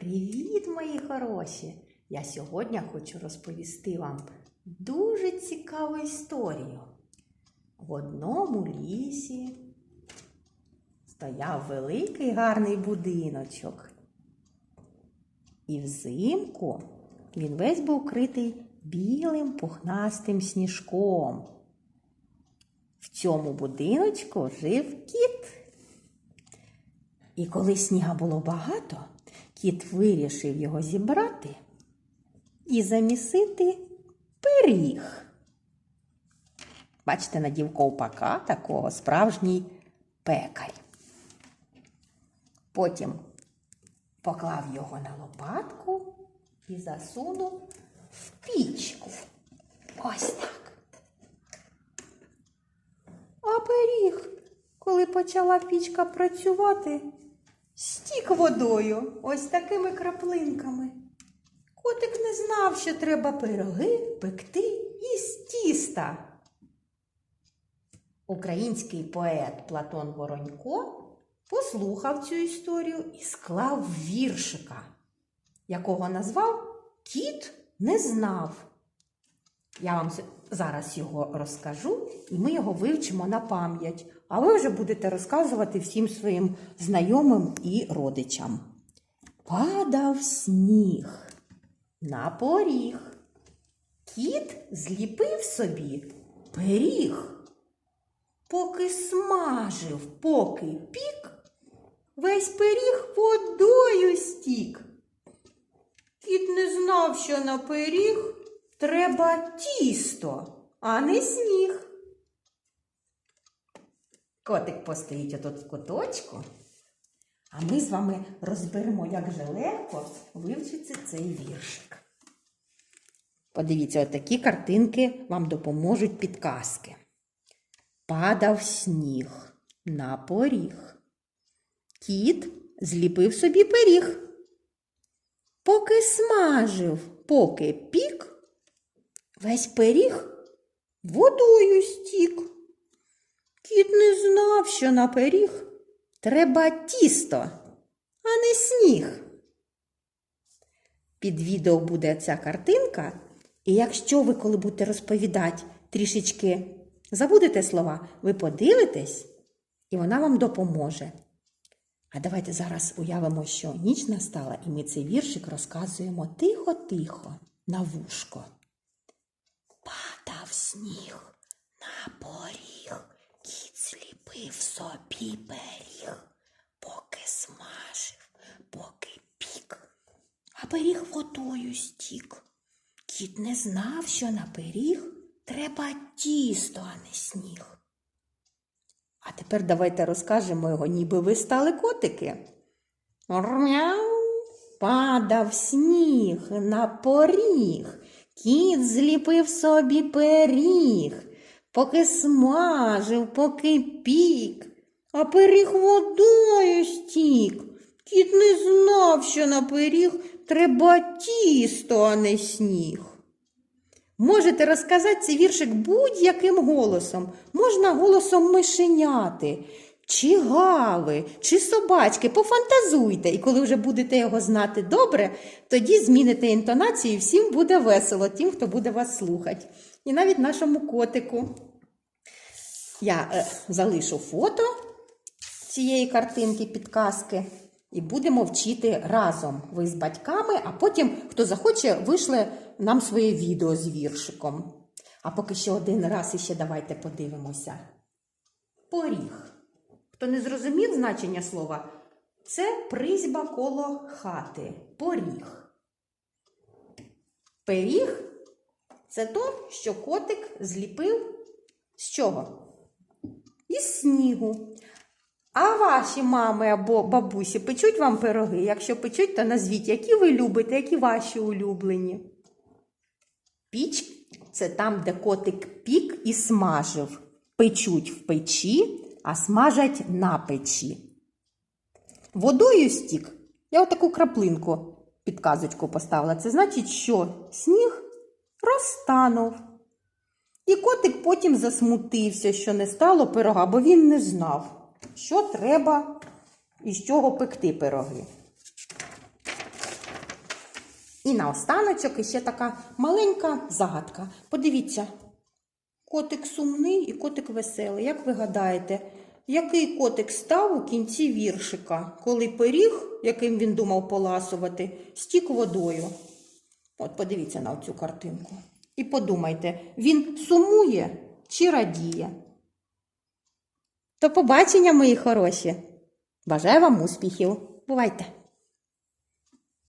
Привіт, мої хороші! Я сьогодні хочу розповісти вам дуже цікаву історію. В одному лісі стояв великий гарний будиночок. І взимку він весь був критий білим пухнастим сніжком. В цьому будиночку жив кіт. І коли сніга було багато, кіт вирішив його зібрати і замісити пиріг. Бачите, надів ковпака такого справжній пекар. Потім поклав його на лопатку і засунув в пічку. Ось так. А пиріг, коли почала пічка працювати, стік водою ось такими краплинками. Котик не знав, що треба пироги пекти із тіста. Український поет Платон Воронько послухав цю історію і склав віршика, якого назвав Кіт не знав. Я вам зараз його розкажу, і ми його вивчимо на пам'ять, а ви вже будете розказувати всім своїм знайомим і родичам. Падав сніг на поріг. Кіт зліпив собі пиріг. Поки смажив, поки пік, весь пиріг водою стік. Кіт не знав, що на пиріг треба тісто, а не сніг. Котик постоїть отут в куточку, а ми з вами розберемо, як же легко вивчиться цей віршик. Подивіться, отакі картинки вам допоможуть підказки. Падав сніг на поріг. Кіт зліпив собі пиріг. Поки смажив, поки пік, весь пиріг водою стік. Кіт не знав, що на пиріг треба тісто, а не сніг. Під відео буде ця картинка, і якщо ви, коли будете розповідати, трішечки забудете слова, ви подивитесь, і вона вам допоможе. А давайте зараз уявимо, що ніч настала, і ми цей віршик розказуємо тихо-тихо на вушко. Падав сніг на поріг, пиріг, поки смажив, поки пік, а пиріг водою стік. Кіт не знав, що на пиріг треба тісто, а не сніг. А тепер давайте розкажемо його, ніби ви стали котики. Мяу, падав сніг на поріг, кіт зліпив собі пиріг, поки смажив, поки пік, а пиріг водою стік. Кіт не знав, що на пиріг треба тісто, а не сніг. Можете розказати цей віршик будь-яким голосом. Можна голосом мишеняти, чи гави, чи собачки. Пофантазуйте. І коли вже будете його знати добре, тоді зміните інтонацію і всім буде весело, тим, хто буде вас слухати. І навіть нашому котику. Я е, залишу фото цієї картинки, підказки. І будемо вчити разом ви з батьками, а потім, хто захоче, вишле нам своє відео з віршиком. А поки що один раз іще давайте подивимося. Поріг. Хто не зрозумів значення слова, це призьба коло хати. Поріг. Пиріг це то, що котик зліпив з чого? Із снігу. А ваші мами або бабусі печуть вам пироги? Якщо печуть, то назвіть, які ви любите, які ваші улюблені. Піч це там, де котик пік і смажив. Печуть в печі, а смажать на печі. Водою стік. Я отаку краплинку підказочку поставила. Це значить, що сніг розтанув. І котик потім засмутився, що не стало пирога, бо він не знав, що треба і з чого пекти пироги. І наостаночок іще така маленька загадка. Подивіться, котик сумний і котик веселий. Як ви гадаєте, який котик став у кінці віршика, коли пиріг, яким він думав поласувати, стік водою? От подивіться на цю картинку. І подумайте, він сумує чи радіє? До побачення, мої хороші! Бажаю вам успіхів! Бувайте!